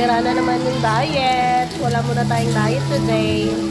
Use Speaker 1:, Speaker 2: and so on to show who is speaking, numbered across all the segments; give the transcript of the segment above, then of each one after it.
Speaker 1: Sira na naman yung diet. Wala muna tayong diet today.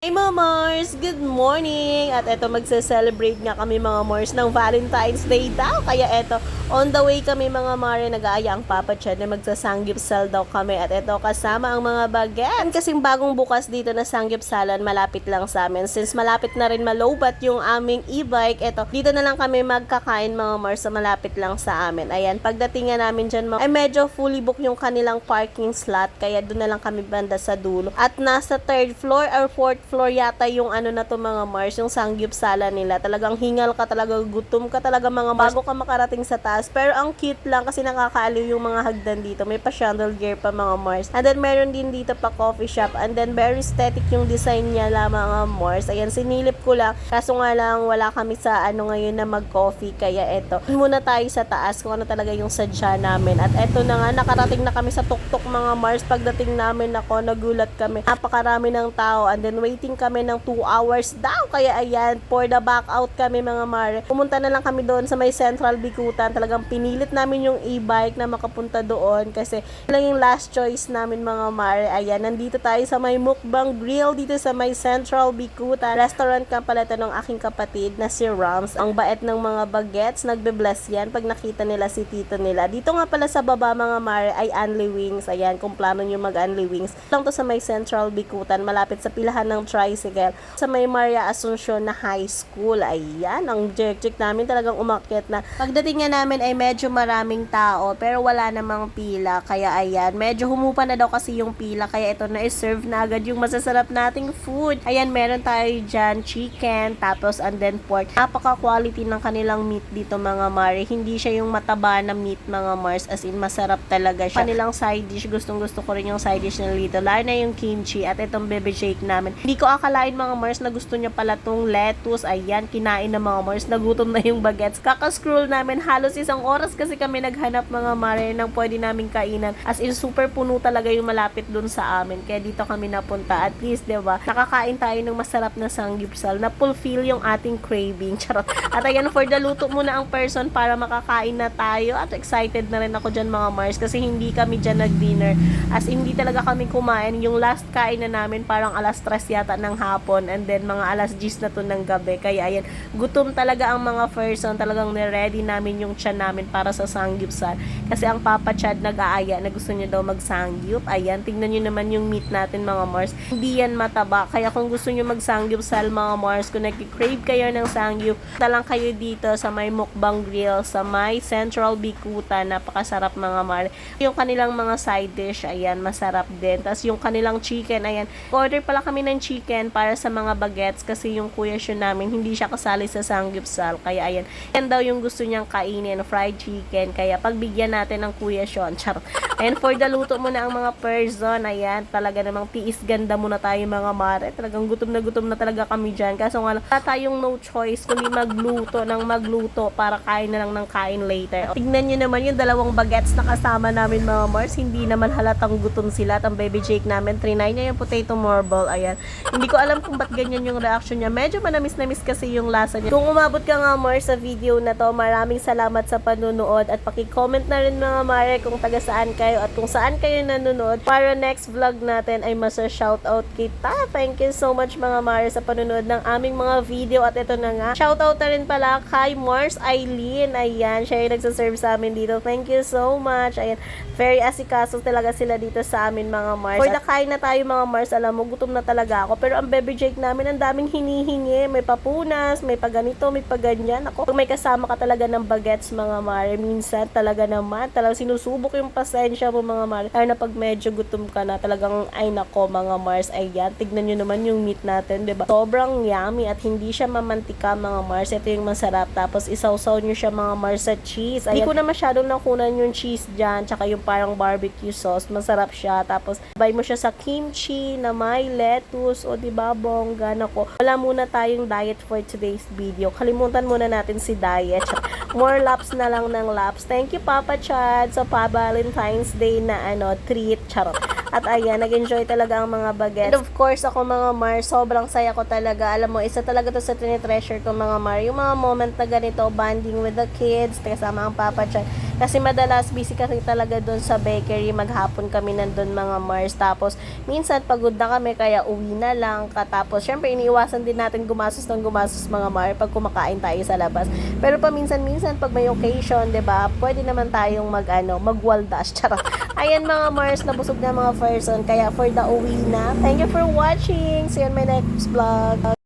Speaker 1: Hey mga Mars! Good morning! At eto magse-celebrate nga kami mga Mars ng Valentine's Day daw. Kaya eto, on the way kami mga Mare, nag-aaya ang Papa Chad na magsasanggipsal daw kami. At eto, kasama ang mga baget. Kasing bagong bukas dito na sanggipsalan, malapit lang sa amin. Since malapit na rin malobat yung aming e-bike, eto, dito na lang kami magkakain mga Mars sa malapit lang sa amin. Ayan, pagdating nga namin dyan, mga, ay medyo fully book yung kanilang parking slot. Kaya doon na lang kami banda sa dulo. At nasa third floor or fourth floor yata yung ano na to mga Mars, yung sangyup sala nila. Talagang hingal ka talaga, gutom ka talaga mga Mars bago ka makarating sa taas. Pero ang cute lang kasi nakakaaliw yung mga hagdan dito. May pa chandelier pa mga Mars. And then meron din dito pa coffee shop. And then very aesthetic yung design niya la mga Mars. Ayan, sinilip ko lang. Kaso nga lang wala kami sa ano ngayon na mag-coffee. Kaya eto, muna tayo sa taas kung ano talaga yung sadya namin. At eto na nga, nakarating na kami sa tuktok mga Mars. Pagdating namin ako, nagulat kami. Napakarami ng tao. And then waiting kami ng 2 hours daw. Kaya ayan, for the back out kami mga Mare. Pumunta na lang kami doon sa may Central Bikutan. Talagang pinilit namin yung e-bike na makapunta doon kasi lang yung last choice namin mga Mare. Ayan, nandito tayo sa may Mukbang Grill dito sa may Central Bikutan. Restaurant ka pala ng aking kapatid na si Rams. Ang bait ng mga bagets, nagbe-bless yan pag nakita nila si tito nila. Dito nga pala sa baba mga Mare ay Anli Wings. Ayan, kung plano nyo mag-Anli Wings. Lang to sa may Central Bikutan, malapit sa pilahan ng tricycle. Sa may Maria Asuncion na high school. Ayan, ang jerk-jerk namin talagang umakyat na. Pagdating nga namin ay medyo maraming tao, pero wala namang pila. Kaya ayan, medyo humupa na daw kasi yung pila. Kaya ito na serve na agad yung masasarap nating food. Ayan, meron tayo dyan chicken, tapos and then pork. Napaka-quality ng kanilang meat dito mga Mare. Hindi siya yung mataba na meat mga Mars. As in, masarap talaga siya. Kanilang side dish, gustong gusto ko rin yung side dish nila dito. Lalo na yung kimchi at itong bebe shake namin. Hindi ko akalain mga Mars na gusto niya pala tong lettuce. Ayan, kinain ng mga Mars. Nagutom na yung bagets. Kakascroll namin. Halos isang oras kasi kami naghanap mga Mare ng pwede namin kainan. As in, super puno talaga yung malapit dun sa amin. Kaya dito kami napunta. At least, 'di ba nakakain tayo ng masarap na sanggipsal na fulfill yung ating craving. Charot. At ayan, for the luto muna ang person para makakain na tayo. At excited na rin ako dyan mga Mars kasi hindi kami dyan nag-dinner. As in, hindi talaga kami kumain. Yung last kain na namin parang alas 3 yata ng hapon and then mga alas 10 na to ng gabi. Kaya ayan, gutom talaga ang mga person. Talagang niready namin yung tiyan namin para sa sanggipsal. Kasi ang Papa Chad nag-aaya na gusto niya daw mag-sangyup. Ayan, tingnan nyo naman yung meat natin mga Mars. Hindi yan mataba. Kaya kung gusto nyo mag-sangyupsal mga Mars, kung nag-crave kayo ng sangyup, na lang kayo dito sa may Mukbang Grill, sa may Central Bikutan. Napakasarap mga Mars. Yung kanilang mga side dish, ayan, masarap din. Tapos yung kanilang chicken, ayan. Order pala kami ng chicken para sa mga bagets kasi yung kuya siya namin, hindi siya kasali sa sangyupsal. Kaya ayan, yan daw yung gusto niyang kainin, fried chicken. Kaya pagbigyan natin ng kuya Sean. Charot. And for the luto muna ang mga person, ayan, talaga namang tiis ganda muna tayo mga mare. Talagang gutom na gutom na talaga kami dyan. Kaso nga wala tayong no choice kundi magluto ng magluto para kain na lang ng kain later. Tignan nyo naman yung dalawang bagets na kasama namin mga Mars. Hindi naman halatang gutom sila. At ang baby Jake namin, trinay niya yung potato marble. Ayan. Hindi ko alam kung ba't ganyan yung reaction niya. Medyo manamis-namis kasi yung lasa niya. Kung umabot ka nga Mars sa video na to, maraming salamat sa panunood at paki-comment na rin mga Mare kung taga saan kayo at kung saan kayo nanonood para next vlog natin ay masa shoutout kita. Thank you so much mga Mare sa panunood ng aming mga video at ito na nga. Shoutout na rin pala kay Mars Eileen. Ayan, siya yung nagsaserve sa amin dito. Thank you so much. Ayan, very asikaso talaga sila dito sa amin mga Mars. For the kain na tayo mga Mars, alam mo, gutom na talaga ako. Pero ang baby Jake namin, ang daming hinihingi. May papunas, may paganito, may paganyan. Ako, pag may kasama ka talaga ng bagets mga Mare, minsan talaga naman, talagang sinusubok yung pasensya mo mga Mare. Lalo na pag medyo gutom ka na, talagang ay nako mga Mars, ayan, tignan nyo naman yung meat natin, ba Sobrang yummy at hindi siya mamantika mga Mars. Ito yung masarap. Tapos isawsaw nyo siya mga Mars sa cheese. Hindi ko na masyadong nakunan yung cheese dyan, tsaka yung parang barbecue sauce. Masarap siya. Tapos bay mo siya sa kimchi na may lettuce, o 'di ba bongga nako. Wala muna tayong diet for today's video. Kalimutan muna natin si diet. More laps na lang ng laps. Thank you Papa Chad sa pa Valentine's Day na ano treat. Charot. At ayan, nag-enjoy talaga ang mga bagets. And of course, ako mga Mar, sobrang saya ko talaga. Alam mo, isa talaga to sa tinitreasure ko mga Mar. Yung mga moment na ganito, bonding with the kids, kasama ang Papa Chan. Kasi madalas busy kasi talaga doon sa bakery. Maghapon kami nandun mga Mars. Tapos minsan pagod na kami kaya uwi na lang. Katapos syempre iniiwasan din natin gumastos ng gumastos mga Mar pag kumakain tayo sa labas. Pero paminsan-minsan pag may occasion, 'di ba? Pwede naman tayong mag ano, magwaldas. Charot. Ayan mga Mars, nabusog na mga person. Kaya for the uwi na. Thank you for watching. See you on my next vlog.